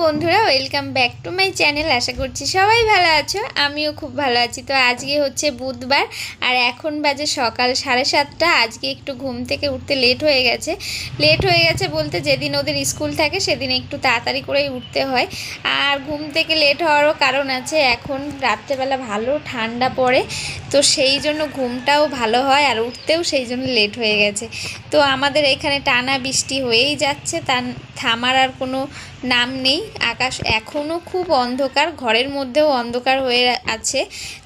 বন্ধুরা welcome back to my channel আশা করছি সবাই ভালো আছো, আমিও খুব ভালো আছি। তো আজকে হচ্ছে বুধবার, আর এখন বাজে সকাল সাড়ে সাতটা। আজকে একটু ঘুম থেকে উঠতে লেট হয়ে গেছে। লেট হয়ে গেছে বলতে যেদিন ওদের স্কুল থাকে, সেদিন একটু তাড়াতাড়ি করেই উঠতে হয়। আর ঘুম থেকে লেট হওয়ারও কারণ আছে, এখন রাত্রেবেলা ভালো ঠান্ডা পড়ে, তো সেই জন্য ঘুমটাও ভালো হয়, আর উঠতেও সেই জন্য লেট হয়ে গেছে। তো আমাদের এখানে টানা বৃষ্টি হয়েই যাচ্ছে, তার থামার আর কোনো নাম নেই। আকাশ এখনও খুব অন্ধকার ঘরের মধ্যেও অন্ধকার হয়ে আছে।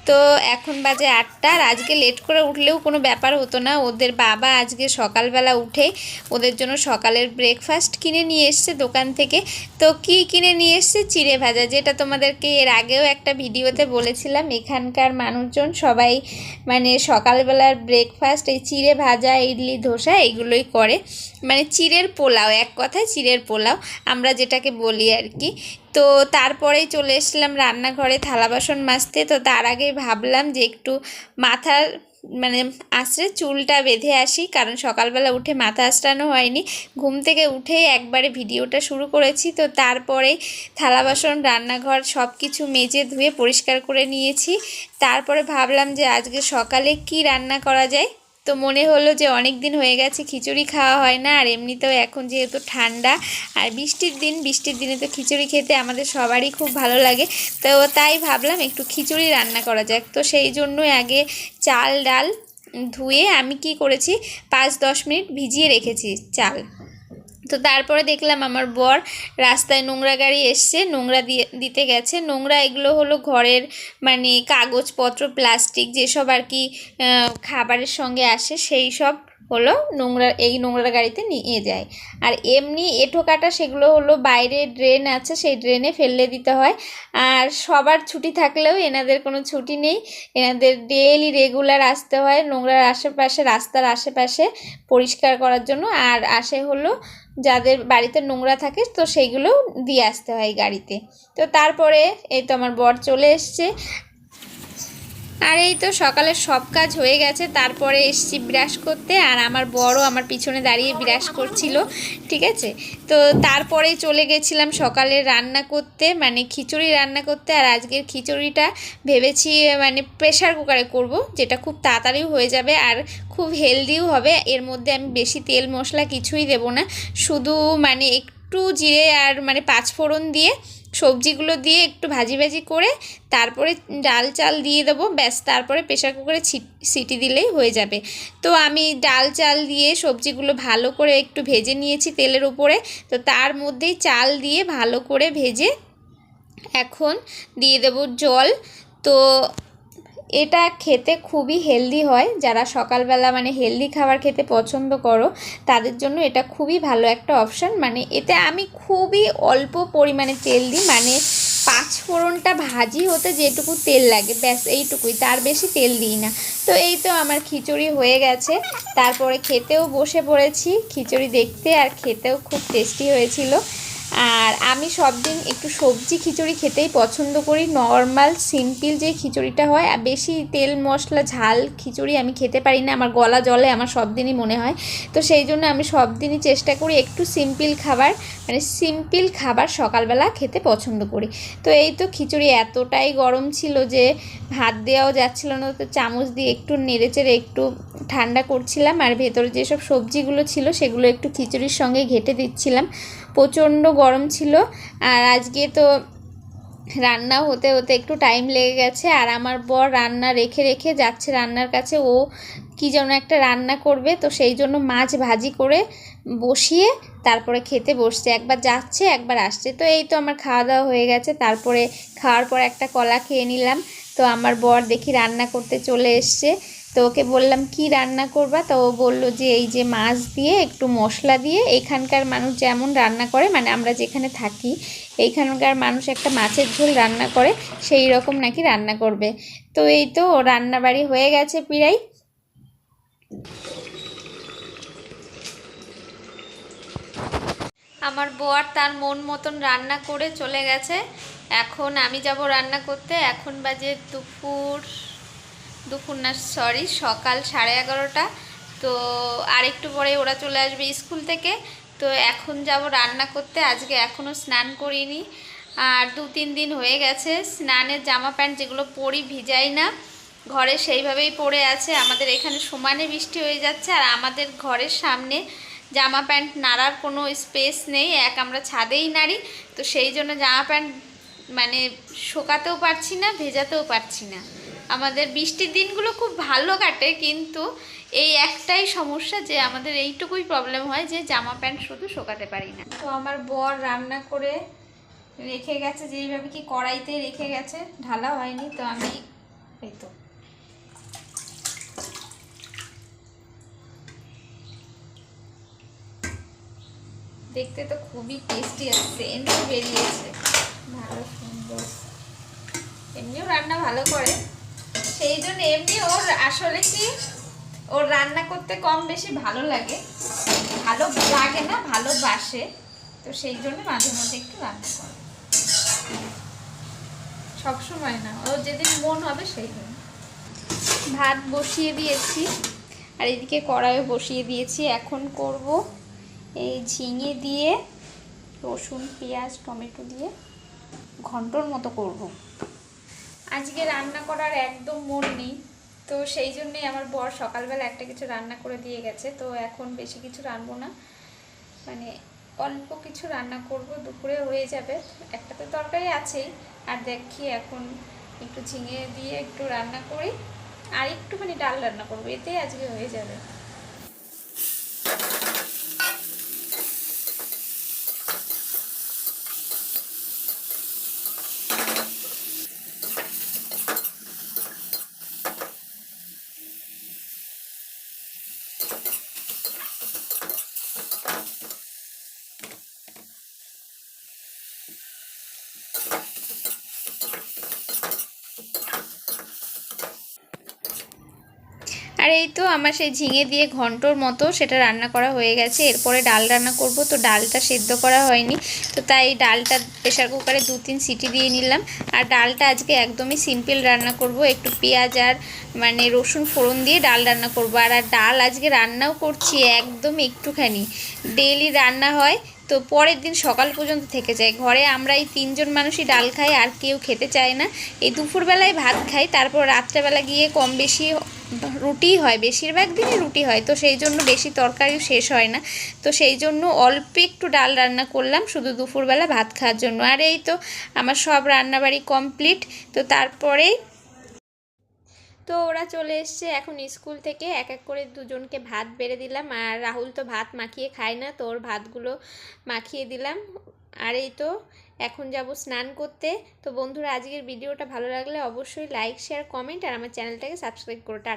তো এখন বাজে আটটা আর আজকে লেট করে উঠলেও কোনো ব্যাপার হতো না। ওদের বাবা আজকে সকালবেলা উঠে ওদের জন্য সকালের ব্রেকফাস্ট কিনে নিয়ে এসছে দোকান থেকে। তো কি কিনে নিয়ে এসছে? চিড়ে ভাজা, যেটা তোমাদেরকে এর আগেও একটা ভিডিওতে বলেছিলাম। এখানকার মানুষজন সবাই মানে সকালবেলার ব্রেকফাস্ট এই চিড়ে ভাজা, ইডলি, ধোসা এগুলোই করে। মানে চিড়ের পোলাও, এক কথায় চিড়ের পোলাও আমরা যেটাকে বলি আর কি। তো তারপরেই চলে এসেছিলাম রান্নাঘরে থালা বাসন মাজতে। তো তার আগে ভাবলাম যে একটু মাথার মানে আশ্রে চুলটা বেঁধে আসি, কারণ সকালবেলা উঠে মাথা আশ্রানো হয়নি। ঘুম থেকে উঠেই একবারে ভিডিওটা শুরু করেছি। তো তারপরে থালা বাসন, রান্নাঘর সব কিছু মেজে ধুয়ে পরিষ্কার করে নিয়েছি। তারপরে ভাবলাম যে আজকে সকালে কি রান্না করা যায়? তো মনে হলো যে অনেক দিন হয়ে গেছে, খিচুড়ি খাওয়া হয় না, আর এমনিতেও এখন যেহেতু ঠান্ডা, আর বৃষ্টির দিন, বৃষ্টির দিনে তো খিচুড়ি খেতে আমাদের সবারই খুব ভালো লাগে। তো তাই ভাবলাম একটু খিচুড়ি রান্না করা যাক। তো সেই জন্য আগে চাল, ডাল ধুয়ে আমি কি করেছি, পাঁচ দশ মিনিট ভিজিয়ে রেখেছি চাল। তো তারপরে দেখলাম আমার বর রাস্তায় নোংরা গাড়ি এসছে, নোংরা দিয়ে, দিতে গেছে। নোংরা এগুলো হলো ঘরের মানে কাগজপত্র, প্লাস্টিক যেসব আর কি খাবারের সঙ্গে আসে সেই সব হলো নোংরা, এই নোংরা গাড়িতে নিয়ে যায়। আর এমনি এঁঠো কাটা সেগুলো হলো বাইরে ড্রেন আছে, সেই ড্রেনে ফেললে দিতে হয়। আর সবার ছুটি থাকলেও এনাদের কোনো ছুটি নেই। এনাদের ডেইলি রেগুলার আসতে হয় নোংরার আশেপাশে, রাস্তার আশেপাশে পরিষ্কার করার জন্য। আর আসে হলো যাদের বাড়িতে নোংরা থাকে, তো সেইগুলো দিয়ে আসতে হয় গাড়িতে। তো তারপরে এই তো আমার বর চলে এসছে। আর এই তো সকালে সব কাজ হয়ে গেছে, তারপরে এসছি ব্রাশ করতে আর আমার বড় আমার পিছনে দাঁড়িয়ে ব্রাশ করছিল, ঠিক আছে? তো তারপরে চলে গেছিলাম সকালে রান্না করতে মানে খিচুড়ি রান্না করতে আর আজকের খিচুড়িটা ভেবেছি মানে প্রেশার কুকারে করব, যেটা খুব তাড়াতাড়িও হয়ে যাবে আর খুব হেলদিও হবে, এর মধ্যে আমি বেশি তেল মশলা কিছুই দেব না, শুধু মানে একটু জিরে আর মানে পাঁচফোড়ন দিয়ে সবজিগুলো দিয়ে একটু ভাজি ভাজি করে তারপরে ডাল চাল দিয়ে দেবো। ব্যাস, তারপরে প্রেশার কুকারে সিটি দিলেই হয়ে যাবে। তো আমি ডাল চাল দিয়ে সবজিগুলো ভালো করে একটু ভেজে নিয়েছি তেলের উপরে। তো তার মধ্যেই চাল দিয়ে ভালো করে ভেজে এখন দিয়ে দেব জল। তো এটা খেতে খুবই হেলদি হয়। যারা সকালবেলা মানে হেলদি খাবার খেতে পছন্দ করো, তাদের জন্য এটা খুবই ভালো একটা অপশান মানে এতে আমি খুবই অল্প পরিমাণে তেল দিই। মানে পাঁচ ফোড়নটা ভাজি হতে যেটুকু তেল লাগে, ব্যাস এইটুকুই। তার বেশি তেল দিই না। তো এই তো আমার খিচুড়ি হয়ে গেছে। তারপরে খেতেও বসে পড়েছি। খিচুড়ি দেখতে আর খেতেও খুব টেস্টি হয়েছিল। আর আমি সব দিন একটু সবজি খিচুড়ি খেতেই পছন্দ করি। নর্মাল, সিম্পল যে খিচুড়িটা হয়, আর বেশি তেল, মশলা, ঝাল খিচুড়ি আমি খেতে পারি না। আমার গলা জলে আমার সব দিনই মনে হয়। তো সেই জন্য আমি সব দিনই চেষ্টা করি একটু সিম্পল খাবার মানে সিম্পল খাবার সকালবেলা খেতে পছন্দ করি। তো এই তো খিচুড়ি এতটাই গরম ছিল যে ভাত দেওয়াও যাচ্ছিল না। তো চামচ দিয়ে একটু নেড়েচেড়ে একটু ঠান্ডা করছিলাম। আর ভেতরে যেসব সবজিগুলো ছিল, সেগুলো একটু খিচুড়ির সঙ্গে ঘেটে দিচ্ছিলাম। প্রচণ্ড গরম ছিল আর আজকে তো রান্না হতে হতে একটু টাইম লেগে গেছে আর আমার বর রান্না রেখে রেখে যাচ্ছে রান্নার কাছে। ও কী যেন একটা রান্না করবে, তো সেই জন্য মাছ ভাজি করে বসিয়ে তারপরে খেতে বসছে। একবার যাচ্ছে, একবার আসছে। তো এই তো আমার খাওয়া দাওয়া হয়ে গেছে। তারপরে খাওয়ার পর একটা কলা খেয়ে নিলাম। তো আমার বর দেখি রান্না করতে চলে এসছে। তো ওকে বললাম, কি রান্না করবা? তো ও বলল যে, এই যে মাছ দিয়ে একটু মশলা দিয়ে এখানকার মানুষ যেমন রান্না করে মানে আমরা যেখানে থাকি, এইখানকার মানুষ একটা মাছের ঝোল রান্না করে, সেই রকম নাকি রান্না করবে। তো এই তো রান্নাবাড়ি হয়ে গেছে প্রায়। আমার বর তার মন মতন রান্না করে চলে গেছে। এখন আমি যাব রান্না করতে। এখন বাজে দুপুর দুপুর না সরি সকাল সাড়ে এগারোটা। তো আর একটু পরে ওরা চলে আসবে স্কুল থেকে। তো এখন যাব রান্না করতে, আজকে এখনও স্নান করিনি। আর দু তিন দিন হয়ে গেছে, স্নানের জামা প্যান্ট যেগুলো পরি ভিজাই না। ঘরে সেইভাবেই পড়ে আছে। আমাদের এখানে সমানে বৃষ্টি হয়ে যাচ্ছে আর আমাদের ঘরের সামনে জামা প্যান্ট নাড়ার কোনো স্পেস নেই। এক আমরা ছাদেই নাড়ি, তো সেই জন্য জামা প্যান্ট মানে শোকাতেও পারছি না, ভেজাতেও পারছি না। আমাদের বৃষ্টির দিনগুলো খুব ভালো কাটে, কিন্তু এই একটাই সমস্যা যে আমাদের এইটুকুই প্রবলেম হয় যে জামা প্যান্ট শুধু শোকাতে পারি না। তো আমার বর রান্না করে রেখে গেছে, যেইভাবে কি কড়াইতে রেখে গেছে, ঢালা হয়নি, তো আমি এই তো। দেখতে তো খুবই টেস্টি আসছে এমনি বেরিয়েছে। ভালো, সুন্দর। এমনিও রান্না ভালো করে। সেই জন্য এমনি ওর আসলে কি, ওর রান্না করতে কম বেশি ভালো লাগে। ভালো লাগে না ভালোবাসে তো সেই জন্য মাঝে মধ্যে একটু রান্না করে। সবসময় না ওর যেদিন মন হবে সেই দিন। ভাত বসিয়ে দিয়েছি, আর এদিকে কড়াইও বসিয়ে দিয়েছি। এখন করব এই ঝিঙে দিয়ে, রসুন, পেঁয়াজ, টমেটো দিয়ে ঘন্টর মতো করব। আজকে রান্না করার একদম মন নেই। তো সেই জন্যই আমার বর সকালবেলা একটা কিছু রান্না করে দিয়ে গেছে। তো এখন বেশি কিছু রানবো না। মানে অল্প কিছু রান্না করব, দুপুরে হয়ে যাবে। একটা তো তরকারি আছেই। আর দেখি এখন একটু ঝিঙে দিয়ে একটু রান্না করি। আর একটুখানি ডাল রান্না করব, এতেই আজকে হয়ে যাবে। আর এই তো আমার সেই ঝিঙে দিয়ে ঘন্টর মতো সেটা রান্না করা হয়ে গেছে। এরপরে ডাল রান্না করব। তো ডালটা সেদ্ধ করা হয়নি। তো তাই ডালটা প্রেশার কুকারে দু তিন সিটি দিয়ে নিলাম। আর ডালটা আজকে একদমই সিম্পল রান্না করব। একটু পেঁয়াজ আর মানে রসুন ফোড়ন দিয়ে ডাল রান্না করব। আর আর ডাল আজকে রান্নাও করছি একদম একটুখানি। ডেইলি রান্না হয়। তো পরের দিন সকাল পর্যন্ত থেকে যায়। ঘরে আমরা এই তিনজন মানুষই ডাল খাই, আর কেউ খেতে চায় না। এই দুপুরবেলায় ভাত খাই। তারপর রাত্রেবেলা গিয়ে কম বেশি রুটি হয়, বেশিরভাগ দিনই রুটি হয়, তো সেই জন্য বেশি তরকারিও শেষ হয় না। তো সেই জন্য অল্প একটু ডাল রান্না করলাম, শুধু দুপুরবেলা ভাত খাওয়ার জন্য। আর এই তো আমার সব রান্নাবাড়ি কমপ্লিট, তো তারপরেই তো ওরা চলে এসছে এখন স্কুল থেকে, এক এক করে দুজনকে ভাত বেড়ে দিলাম। আর রাহুল তো ভাত মাখিয়ে খায় না, তো ওর ভাতগুলো মাখিয়ে দিলাম। আর এই তো, এখন যাব স্নান করতে। তো বন্ধুরা, আজকের ভিডিওটা ভালো লাগলে অবশ্যই লাইক শেয়ার কমেন্ট আর আমার চ্যানেলটাকে সাবস্ক্রাইব করে টাটা